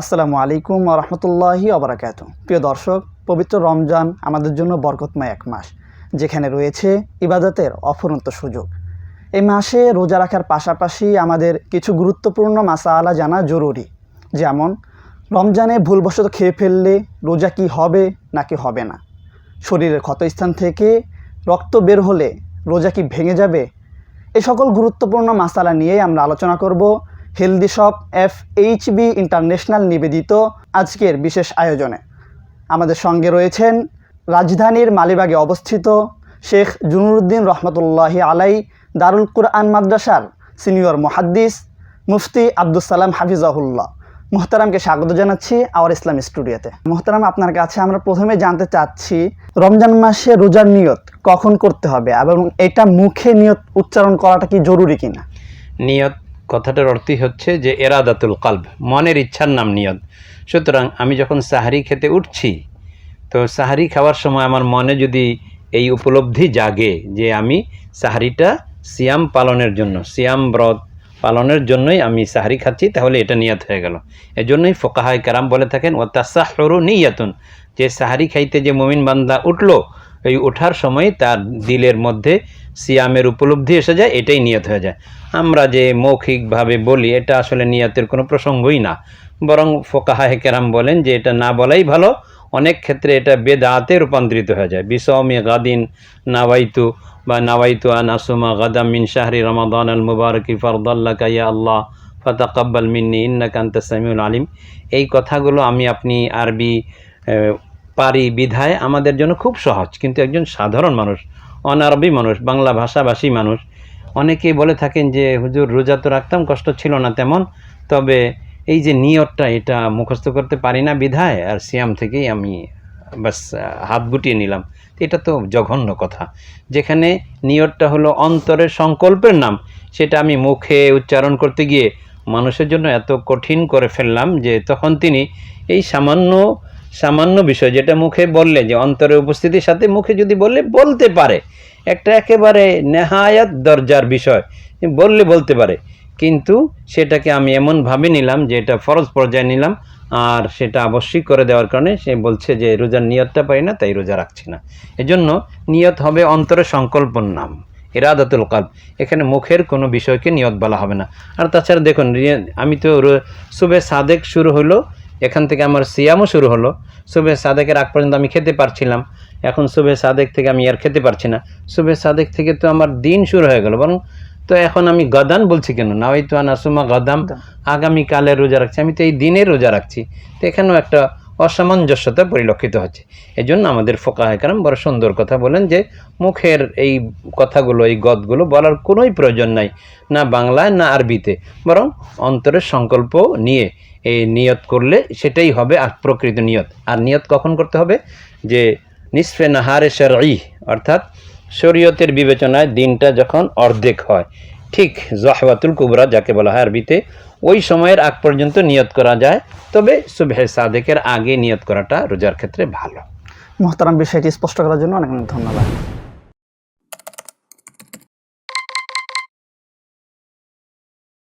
আসসালামু আলাইকুম রহমতুল্লাহি অবরাকাত প্রিয় দর্শক, পবিত্র রমজান আমাদের জন্য বরকতময় এক মাস, যেখানে রয়েছে ইবাদতের অফুরন্ত সুযোগ। এই মাসে রোজা রাখার পাশাপাশি আমাদের কিছু গুরুত্বপূর্ণ মাসালা জানা জরুরি, যেমন, রমজানে ভুলবশত খেয়ে ফেললে রোজা কি হবে নাকি হবে না? শরীরের ক্ষতস্থান থেকে রক্ত বের হলে রোজা কি ভেঙে যাবে? এ সকল গুরুত্বপূর্ণ মাসালা নিয়ে আমরা আলোচনা করব। Healthy shop F H B international নিবেদিত আজকের বিশেষ আয়োজনে। আমাদের সঙ্গে রয়েছেন রাজধানীর মালিবাগে অবস্থিত শেখ জুনুরুদ্দিন রহমতুল্লাহি আলাই দারুল কুরআন মাদ্রাসার সিনিয়র মুহাদ্দিস মুফতি আব্দুল সালাম হাফিজাহুল্লাহ। মোহতারামকে স্বাগত জানাচ্ছি আওয়ার ইসলাম স্টুডিওতে। মোহতারাম, আপনার কাছে আমরা প্রথমে জানতে চাচ্ছি, রমজান মাসে রোজার নিয়ত কখন করতে হবে এবং এটা মুখে নিয়ত উচ্চারণ করাটা কি জরুরি কিনা? নিয়ত কথাটার অর্থই হচ্ছে যে এরাদাতুল কালব, মনের ইচ্ছার নাম নিয়ত। সুতরাং আমি যখন সাহারি খেতে উঠছি, তো সাহারি খাওয়ার সময় আমার মনে যদি এই উপলব্ধি জাগে যে আমি সাহারিটা সিয়াম পালনের জন্য, সিয়াম ব্রত পালনের জন্যই আমি সাহারি খাচ্ছি, তাহলে এটা নিয়ত হয়ে গেল। এজন্যই ফোকাহায় কারাম বলে থাকেন ও তাসাহরু নিয়াতুন। যে সাহারি খাইতে যে মমিন বান্দা উঠল এই ওঠার সময় তার দিলের মধ্যে সিয়ামের উপলব্ধি এসে যায়, এটাই নিয়ত হয়ে যায়। আমরা যে মৌখিকভাবে বলি, এটা আসলে নিয়তের কোনো প্রসঙ্গই না। বরং ফোকাহায় কেরাম বলেন যে এটা না বলাই ভালো, অনেক ক্ষেত্রে এটা বেদাতে রূপান্তরিত হয়ে যায়। বিসমি গাদিন নাওয়াইতু বা নাওয়াইতু আন আসুমা গাদাম মিন শাহরি রমাদান আল মুবারকি ফরদাল্লা কাইয়া আল্লাহ ফতাকাব্বাল মিন্নি ইন্না কান্তা সামিউল আলিম। এই কথাগুলো আমি আপনি আরবি পারি বিধায় আমাদের জন্য খুব সহজ। কিন্তু একজন সাধারণ মানুষ, অনারবি মানুষ, বাংলা ভাষাভাষী মানুষ, অনেকেই বলে থাকেন যে, হুজুর, রোজা তো রাখতাম, কষ্ট ছিল না তেমন, তবে এই যে নিয়তটা, এটা মুখস্থ করতে পারি না বিধায়, আর সিয়াম থেকেই আমি, বাস, হাত গুটিয়ে নিলাম। এটা তো জঘন্য কথা। যেখানে নিয়তটা হলো অন্তরের সংকল্পের নাম, সেটা আমি মুখে উচ্চারণ করতে গিয়ে মানুষের জন্য এত কঠিন করে ফেললাম যে, তখন তিনি এই সামান্য সামান্য বিষয় যেটা মুখে বললে, যে অন্তরের উপস্থিতির সাথে মুখে যদি বললে, বলতে পারে। একটা একেবারে নেহায়াত দরজার বিষয়, বললে বলতে পারে। কিন্তু সেটাকে আমি এমনভাবে নিলাম যে এটা ফরজ পর্যায়ে নিলাম, আর সেটা আবশ্যিক করে দেওয়ার কারণে সে বলছে যে রোজার নিয়তটা পাই না, তাই রোজা রাখছি না। এজন্য নিয়ত হবে অন্তরের সংকল্পর নাম, ইরাদাতুল কালব। এখানে মুখের কোনো বিষয়কে নিয়ত বলা হবে না। আর তাছাড়া দেখুন, আমি তো সুবে সাদেক শুরু হলো, এখান থেকে আমার সিয়ামও শুরু হলো। সুবে সাদেকের আগ পর্যন্ত আমি খেতে পারছিলাম। এখন সুবে সাদেক থেকে আমি আর খেতে পারছি না। সুবে সাদেক থেকে তো আমার দিন শুরু হয়ে গেল। বরং তো এখন আমি গদান বলছি কেন? না ওই তো আনাসুমা গদাম। আগামীকালের রোজা রাখছি। আমি তো এই দিনের রোজা রাখছি। তো এখানেও একটা অসামঞ্জস্যতা পরিলক্ষিত হচ্ছে। এজন্য আমাদের ফোকা কারণ বড় সুন্দর কথা বলেন যে, মুখের এই কথাগুলো, এই গদগুলো বলার কোনোই প্রয়োজন নাই, না বাংলায়, না আরবিতে। বরং অন্তরের সংকল্প নিয়ে এই নিয়ত করলে সেটাই হবে আর প্রকৃত নিয়ত। আর নিয়ত কখন করতে হবে? যে নিসফে নাহারে ই অর্থাৎ শরীয়তের বিবেচনায় দিনটা যখন অর্ধেক হয় ঠিক জহাবাতুল কুবরা যাকে বলা হয় আরবিতে, ওই সময়ের আগ পর্যন্ত নিয়ত করা যায়, তবে সুবহে সাদেকের আগে নিয়ত করাটা রোজার ক্ষেত্রে ভালো। মহতারাম বিষয়টি স্পষ্ট করার জন্য অনেক অনেক ধন্যবাদ।